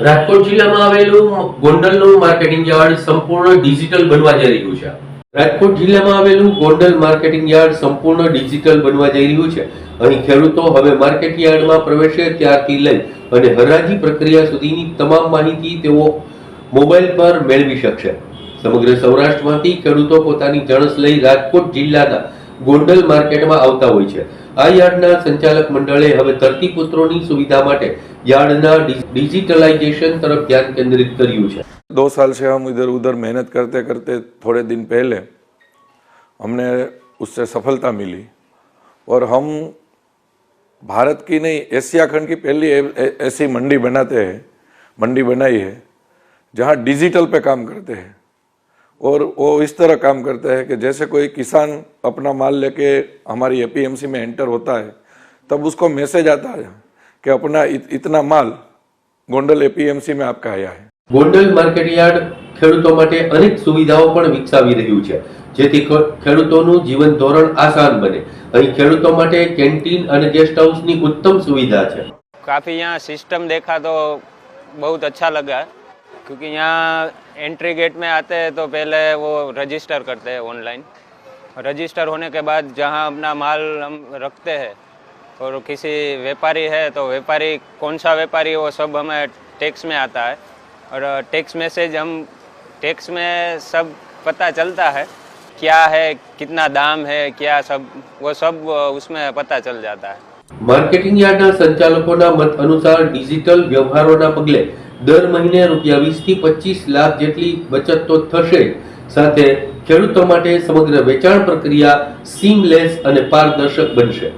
રાજકોટ જિલ્લામાં આવેલું ગોંડલનું માર્કેટિંગ યાર્ડ સંપૂર્ણ ડિજિટલ બનવા જઈ રહ્યું છે. રાજકોટ જિલ્લામાં આવેલું ગોંડલ માર્કેટિંગ યાર્ડ સંપૂર્ણ ડિજિટલ બનવા જઈ રહ્યું છે. અહીં ખેડૂતો હવે માર્કેટ યાર્ડમાં પ્રવેશે ત્યારથી લઈ અને હરાજી પ્રક્રિયા સુધીની તમામ માહિતી તેઓ મોબાઈલ પર મેળવી શકશે. સમગ્ર સૌરાષ્ટ્રમાંથી ખેડૂતો પોતાની જણસ લઈ રાજકોટ જિલ્લાના ગોંડલ માર્કેટમાં આવતા હોય છે. આ યાર્ડના સંચાલક મંડળે હવે ધરતીપુત્રોની સુવિધા માટે यार्डના डिजिटलाइजेशन तरफ ધ્યાન કેન્દ્રિત કર્યું છે दो साल से हम इधर उधर मेहनत करते करते थोड़े दिन पहले हमने उससे सफलता मिली और हम भारत की नहीं एशिया खंड की पहली ऐसी मंडी बनाते हैं मंडी बनाई है जहाँ डिजिटल पे काम करते हैं और वो इस तरह काम करते हैं कि जैसे कोई किसान अपना माल लेके हमारी एपीएमसी में एंटर होता है तब उसको मैसेज आता है कि अपना इत, इतना माल गोंडल एपीएमसी में आपका आया है ગોંડલ માર્કેટ યાર્ડ ખેડૂતો માટે અનેક સુવિધાઓ પણ વિકસાવી રહ્યું છે જેથી ખ- ખેડૂતોનું જીવન ધોરણ આસાન બને અહીં ખેડૂતો માટે કેન્ટીન અને ગેસ્ટ હાઉસની ઉત્તમ સુવિધા છે काफ़ी यहाँ सिस्टम देखा तो बहुत अच्छा लगा क्योंकि यहाँ एंट्री गेट में आते हैं तो पहले वो रजिस्टर करते हैं ऑनलाइन रजिस्टर होने के बाद जहाँ अपना माल हम रखते हैं और किसी व्यापारी है तो व्यापारी कौन सा व्यापारी है वो सब हमें टैक्स में आता है और टैक्स मैसेज हम टैक्स में सब पता चलता है क्या है कितना दाम है क्या सब वो सब उसमें पता चल जाता है માર્કેટિંગ યાર્ડના સંચાલકોના મત અનુસાર ડિજિટલ વ્યવહારોના પગલે દર મહિને રૂપિયા વીસ થી પચીસ લાખ જેટલી બચત તો થશે જ. સાથે ખેડૂતો માટે સમગ્ર વેચાણ પ્રક્રિયા સીમલેસ અને પારદર્શક બનશે